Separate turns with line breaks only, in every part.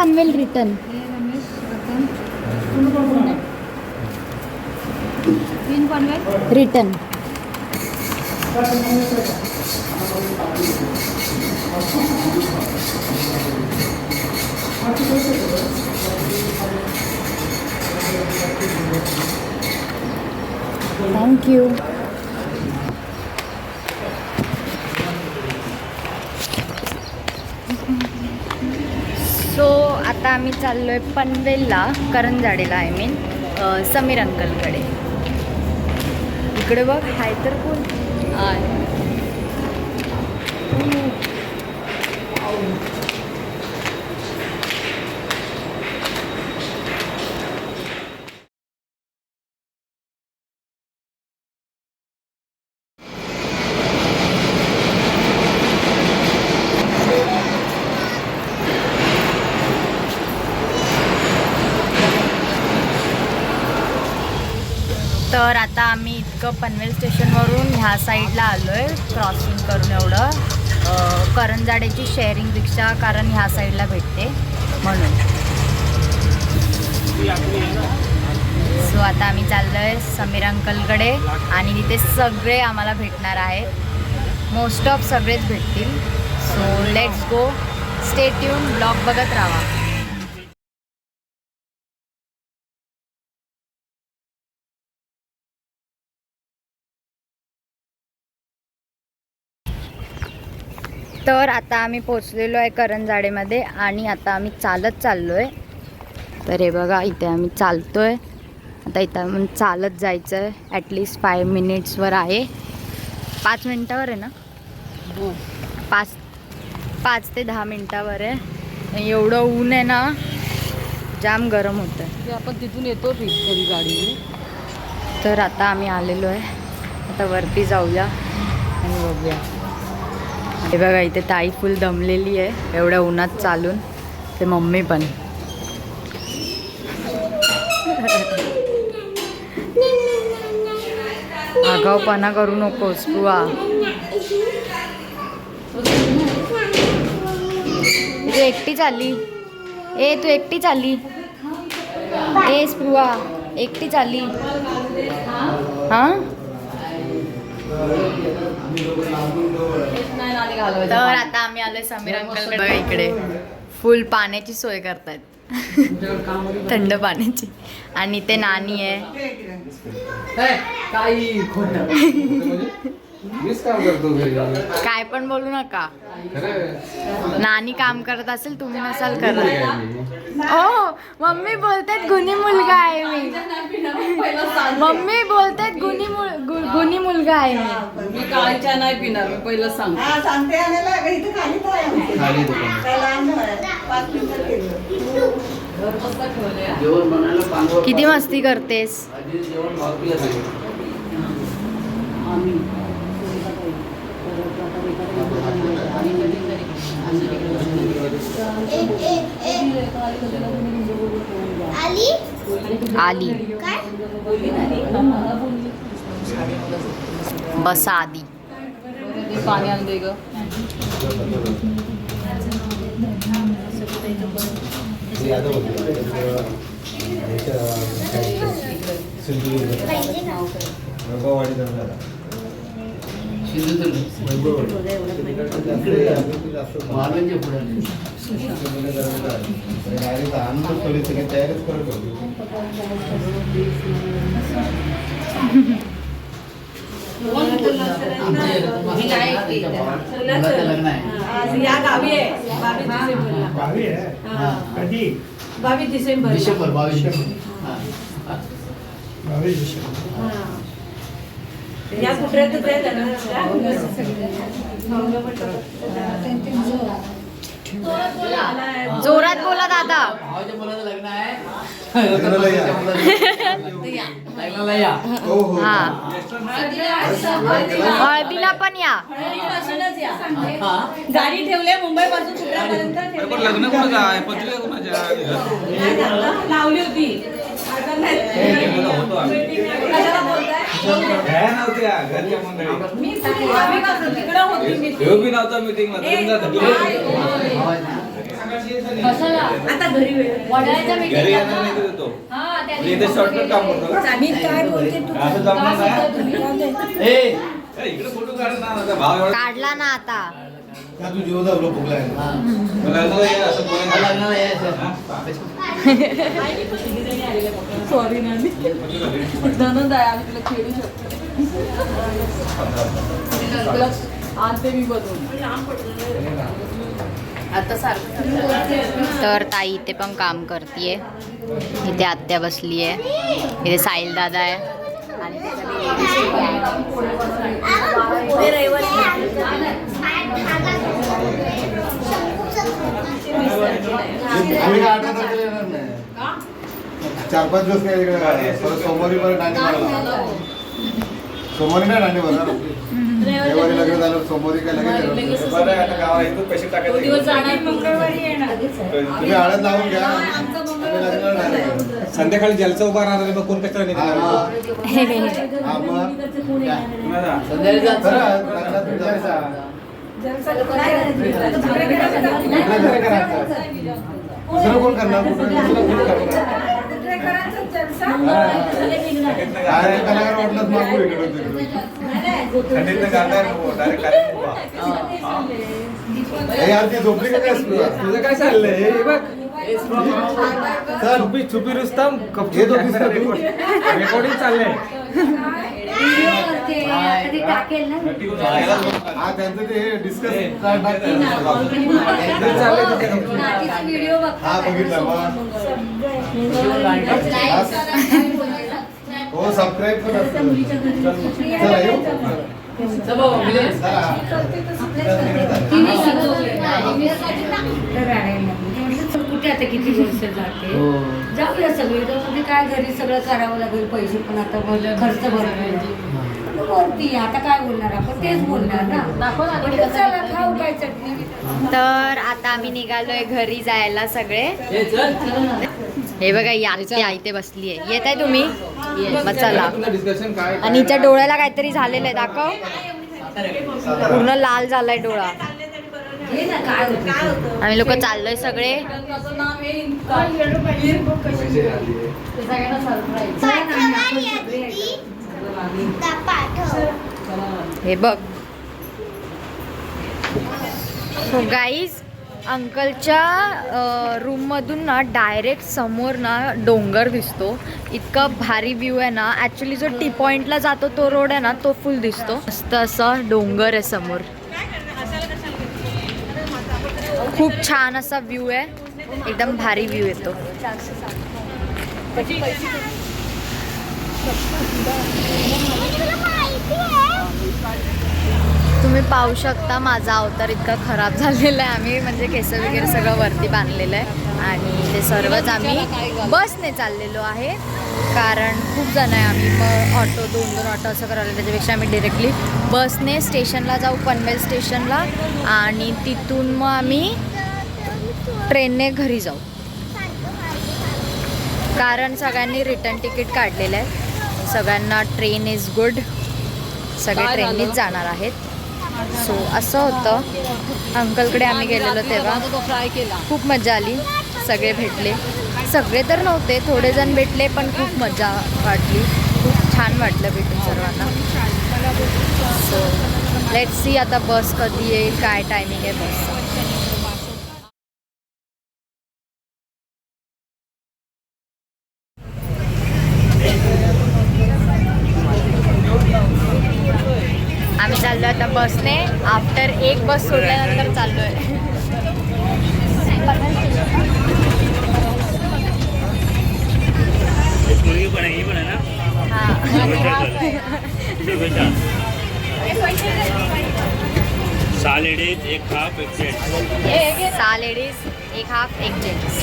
Panvel return return thank you आता आम्ही चाललो आहे पनवेलला करंजाडेला आय मीन समीर अंकलकडे. इकडे बघ हाय तर कोण? तर आता आम्ही इतकं पनवेल स्टेशनवरून ह्या साईडला आलो आहे क्रॉसिंग करून एवढं. करंजाडेची करंजाड्याची शेअरिंग रिक्षा कारण ह्या साईडला भेटते म्हणून. सो आता आम्ही चाललो आहे समीर अंकलकडे आणि तिथे सगळे आम्हाला भेटणार आहेत. मोस्ट ऑफ सगळेच भेटतील. सो लेट्स गो स्टेट येऊन ब्लॉग बघत राहा. तर आता आम्ही पोचलेलो आहे करंजाडेमध्ये आणि आता आम्ही चालत चाललो आहे तर हे बघा इथे आम्ही चालतो आहे आता इथं आम्ही चालत जायचं आहे ॲटलिस्ट फाय मिनिट्सवर आहे. पाच मिनटावर आहे ना? पाच पाच ते दहा मिनटावर आहे. एवढं ऊन आहे ना जाम गरम होतं
ते आपण तिथून येतो घरी गाडी
तर आता आम्ही आलेलो आहे. आता वरती जाऊया आणि बघूया. हे बघा इथे ताई फुल दमलेली आहे. एवढ्या उन्हात चालून. ते मम्मी पण. आगावपणा करू नकोस बुवा. तू एकटी चालली. ए तू एकटी चालली. ए स्पुवा एकटी चालली. हां? तर आता आम्ही आलोय समीर अंकल बघा इकडे. फुल पाण्याची सोय करतायत. थंड पाण्याची. आणि ते नानी आहे.
मीच काम करतो घरी.
काय पण बोलू नका. नानी काम करत असेल तुम्ही नसाल करत. ओ मम्मी बोलतात गुणी मुलगा आहे मी. मम्मी बोलतात गुणी मुल- गु- गुणी मुलगा आहे मी.
मी काळीच्या नाही पिणार मी पहिलं सांगतो.
हा सांगते आणायला अगं इथं खालीच आहे आमचं.
खाली दुकान.
काय लांब नाही. पाच मिनिटं केलं.
घर कसं ठेवलंय?
जेवण बनायला पानवर
किती मस्ती करतेस.
आधी जेवण.
आम्ही.
आली बसा आधी
पाणी आणून दे ग
यादव होते. ह्याच्या सिंधुदुर्ग.
महाराजांच्या पुढे
direct आणूनच ठेवली सगळी तयारीच करत होती.
लग्न आहे
या गावी आहे
गावी आहे. कधी
बावीस डिसेंबर
डिसेंबर बावीस हा.
बावीस डिसेंबर
या कुत्र्यातच आहे त्यांना
जोरात बोला दादा
मुलाचं लग्न आहे
हो हो
हा हळदीला पण या
हा.
गाडी ठेवली मुंबई पासून
लग्न कोणाचं आहे पत्रिका कोणाच्या
लावली होती आता
घरच्या मंडळी
मी होती मी
बी नव्हता
आता घरी वेळ
घरी येणार नाही तो इथे शॉर्टकट काम करतो का?
मी काय बोलते तू
असं जमणार नाही ए इकडे फोटो काढ ना आता भाव एवढा
काढला ना आता
का तू जीव दाबलो फुगला
मला असं हे असं बोलायला
लग्न नाही. यायचं.
सॉरी. ना धनंद आहे आम्ही तुला खेळू शकतो. तुला आणते मी बघून आता सारखं.
तर ताई इथे पण काम करतीये. इथे आत्या बसली आहे इथे साहिल दादा आहे. आणि
आम्ही काय तारखेला येणार नाही चार पाच दिवस काय इकडे. परत सोमवारी परत दांडी मारायला. सोमवारी नाही दांडी मारणार रविवारी लग्न झालं सोमवारी काय लगेच.
बरं आहे, आता गावाला पैसे टाकायचे
तुम्ही हळद लावून घ्या आम्ही लग्नाला.
संध्याकाळी जलचा उभा राहणार आहे, मग कोण कशाला
हा? हा. हा, मग?
संध्याकाळी जायचं.
खरं, लग्नात तुम्ही जायचं. दुसरं कोण करणार? कलाकार मागू. हे. झोपली काय? स्पृहा?
तुझं काय चाललंय? हे बघ. छुपी रुस्तम
हे. तो तू. हा त्यांचं ते डिस्कस
चाललंय तुझ्या
हा बघितलं मग हो सबस्क्राईब पण असतं चला येऊ
चल बाबा, मिलिंद.
चला.
कुठे आता किती वर्ष जाते जाऊया सगळे तर म्हणजे काय घरी सगळं करावं लागेल पैसे पण आता खर्च भरपूर वरती आता काय बोलणार आपण? तेच बोलणार ना. म्हटलं चला खाऊ काय चटणी
तर आता आम्ही निघालोय घरी जायला सगळे. हे बघा ही आत्या इथे बसली आहे येत. आहे तुम्ही मग चला.
डिस्कशन काय
आणि हिच्या डोळ्याला काहीतरी झालेलं आहे दाखव. पूर्ण लाल झालाय डोळा.
ना काय होतं?
आम्ही लोक चाललोय सगळे. हे बघ. हो गाईज अंकलच्या रूममधून ना डायरेक्ट समोर ना डोंगर दिसतो. इतका भारी व्ह्यू आहे ना. ॲक्च्युली जो टी पॉईंटला जातो तो रोड आहे ना तो फुल दिसतो. मस्त असं डोंगर आहे समोर. खूप छान असा व्ह्यू आहे. एकदम भारी व्ह्यू येतो. तुम्ही पाहू शकता माझा अवतार इतका खराब झालेला आहे. आम्ही म्हणजे केस वगैरे सगळं वरती बांधलेलं आहे. आणि ते सर्वच आम्ही बसने चाललेलो आहे. कारण खूप जण आहे आम्ही. मग ऑटो दोन दोन ऑटो असं करायला त्याच्यापेक्षा आम्ही डिरेक्टली बसने स्टेशनला जाऊ पनवेल स्टेशनला. आणि तिथून मग आम्ही ट्रेनने घरी जाऊ. कारण सगळ्यांनी रिटर्न तिकीट काढलेलं आहे. सगळ्यांना ट्रेन इज गुड सगळे? ट्रेननीच जाणार आहेत. सो असं होतं. अंकलकडे आम्ही गेलेलो तेव्हा. खूप मजा आली. सगळे भेटले. सगळे तर नव्हते थोडे जण भेटले पण खूप मजा वाटली. खूप छान वाटलं भेटून सर्वांना. सो लेट सी आता बस कधी येईल काय टायमिंग आहे बसचा आम्ही चाललो आता बसने आफ्टर एक बस सोडल्यानंतर चाललोय.
सहा लेडीज एक हाफ एक जेंट्स
सहा लेडीज एक हाफ एक जेंट्स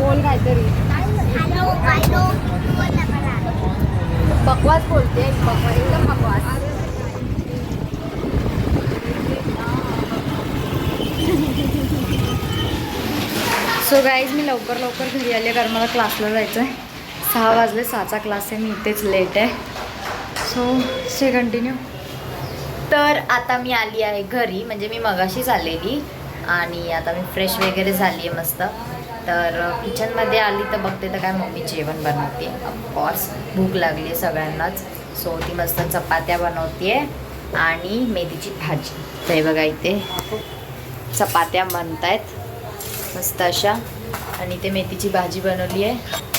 बोल काहीतरी. बकवास बोलते बकवास एकदम बकवास. सो गाईज मी लवकर लवकर घरी आले कारण मला क्लासला जायचं आहे सहा वाजले सहाचा क्लास आहे मी इथेच लेट आहे. सो से कंटिन्यू तर आता मी आली आहे घरी म्हणजे मी मगाशीच आलेली आणि आता मी फ्रेश वगैरे झाली आहे मस्त. तर किचनमध्ये आली तर बघते तर काय मम्मी जेवण बनवते. ऑफकोर्स भूक लागली आहे सगळ्यांनाच. सो ती मस्त चपात्या बनवते आणि मेथीची भाजी. तर हे बघा इथे चपात्या बनतायत. मस्त अशा. आणि ते मेथीची भाजी बनवली आहे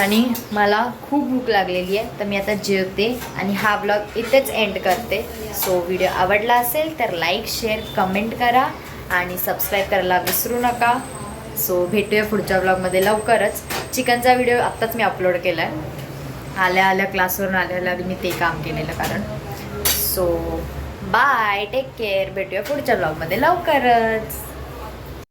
आणि मला खूप भूक लागलेली आहे तर मी आता जेवते आणि हा ब्लॉग इथेच एंड करते. सो व्हिडिओ आवडला असेल तर लाईक शेअर कमेंट करा आणि सबस्क्राईब करायला विसरू नका. सो भेटूया पुढच्या ब्लॉगमध्ये लवकरच. चिकनचा व्हिडिओ आत्ताच मी अपलोड केला आहे आल्या आल्या क्लासवरून आल्या आल्या मी ते काम केलेलं कारण. सो बाय टेक केअर भेटूया पुढच्या ब्लॉगमध्ये लवकरच.